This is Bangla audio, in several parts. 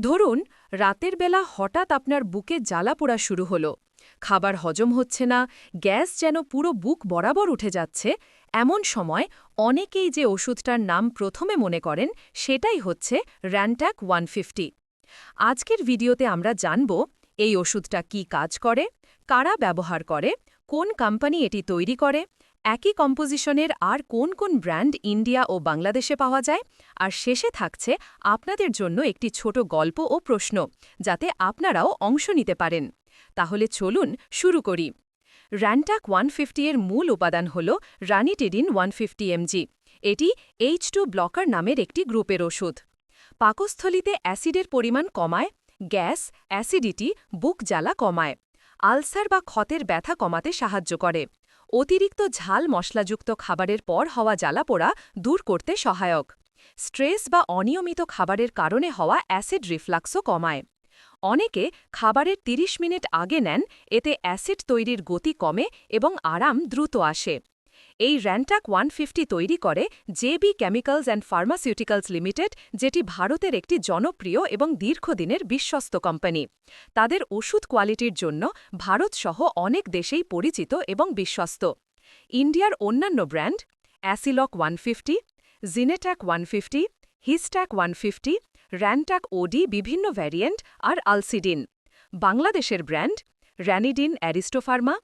ধরুন, রাতের বেলা হঠাৎ আপনার বুকে জ্বালা পোড়া শুরু হলো। খাবার হজম হচ্ছে না, গ্যাস যেন পুরো বুক বরাবর উঠে যাচ্ছে। এমন সময় অনেকেই যে ওষুধটার নাম প্রথমে মনে করেন সেটাই হচ্ছে র্যানট্যাক ওয়ান আজকের ভিডিওতে আমরা জানব এই ওষুধটা কি কাজ করে, কারা ব্যবহার করে, কোন কোম্পানি এটি তৈরি করে একই কম্পোজিশনের আর কোন কোন ব্র্যান্ড ইন্ডিয়া ও বাংলাদেশে পাওয়া যায়? আর শেষে থাকছে আপনাদের জন্য একটি ছোট গল্প ও প্রশ্ন, যাতে আপনারাও অংশ নিতে পারেন। তাহলে চলুন শুরু করি। র্যান্টাক ওয়ানের মূল উপাদান হল রানিটেডিন ওয়ান ফিফটি এমজি। এটি এইচ টু ব্লকার নামের একটি গ্রুপের ওষুধ। পাকস্থলিতে অ্যাসিডের পরিমাণ কমায়, গ্যাস, অ্যাসিডিটি, বুক জ্বালা কমায়। আলসার বা ক্ষতের ব্যথা কমাতে সাহায্য করে। অতিরিক্ত ঝাল মশলাযুক্ত খাবারের পর হওয়া জ্বালাপোড়া দূর করতে সহায়ক। স্ট্রেস বা অনিয়মিত খাবারের কারণে হওয়া অ্যাসিড রিফ্লাক্সও কমায়। অনেকে খাবারের ৩০ মিনিট আগে নেন, এতে অ্যাসিড তৈরির গতি কমে এবং আরাম দ্রুত আসে। এই র্যান্টাক ওয়ান তৈরি করে JB chemicals and pharmaceuticals limited, যেটি ভারতের একটি জনপ্রিয় এবং দীর্ঘদিনের বিশ্বস্ত কোম্পানি। তাদের ওষুধ কোয়ালিটির জন্য ভারতসহ অনেক দেশেই পরিচিত এবং বিশ্বস্ত। ইন্ডিয়ার অন্যান্য brand, Aciloc one fifty Zinetac one fifty Histac one fifty Rantac OD বিভিন্ন ভ্যারিয়েন্ট আর আলসিডিন। বাংলাদেশের ব্র্যান্ড, র্যানিডিন অ্যারিস্টোফার্মা,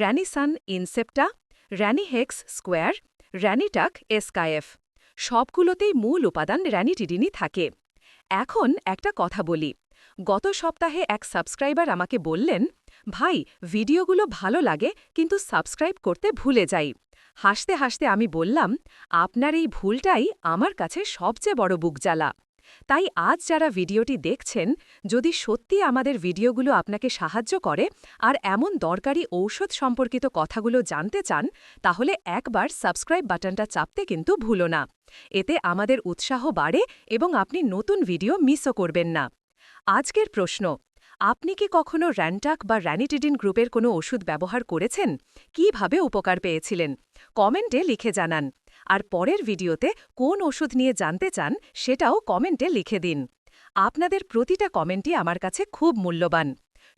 র্যানিসান ইনসেপ্টা র্যানিহেক্স স্কোয়ার র্যানিটাক এসকায়েফ সবগুলোতেই মূল উপাদান র্যানিটিডিনই থাকে। এখন একটা কথা বলি। গত সপ্তাহে এক সাবস্ক্রাইবার আমাকে বললেন, ভাই, ভিডিওগুলো ভালো লাগে, কিন্তু সাবস্ক্রাইব করতে ভুলে যাই। হাসতে হাসতে আমি বললাম, আপনার এই ভুলটাই আমার কাছে সবচেয়ে বড় বুক জ্বালা তাই আজ যারা ভিডিওটি দেখছেন, যদি সত্যি আমাদের ভিডিওগুলো আপনাকে সাহায্য করে আর এমন দরকারি ঔষধ সম্পর্কিত কথাগুলো জানতে চান, তাহলে একবার সাবস্ক্রাইব বাটনটা চাপতে কিন্তু ভুলো না। এতে আমাদের উৎসাহ বাড়ে এবং আপনি নতুন ভিডিও মিসও করবেন না। আজকের প্রশ্ন, আপনি কি কখনো র্যান্টাক বা র্যানিটিডিন গ্রুপের কোনো ওষুধ ব্যবহার করেছেন? কীভাবে উপকার পেয়েছিলেন? কমেন্টে লিখে জানান। আর পরের ভিডিওতে কোন ওষুধ নিয়ে জানতে চান সেটাও কমেন্টে লিখে দিন। আপনাদের প্রতিটা কমেন্টই আমার কাছে খুব মূল্যবান।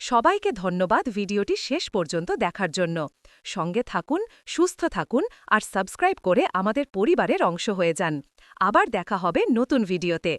সবাইকে ধন্যবাদ ভিডিওটি শেষ পর্যন্ত দেখার জন্য। সঙ্গে থাকুন, সুস্থ থাকুন আর সাবস্ক্রাইব করে আমাদের পরিবারের অংশ হয়ে যান। আবার দেখা হবে নতুন ভিডিওতে।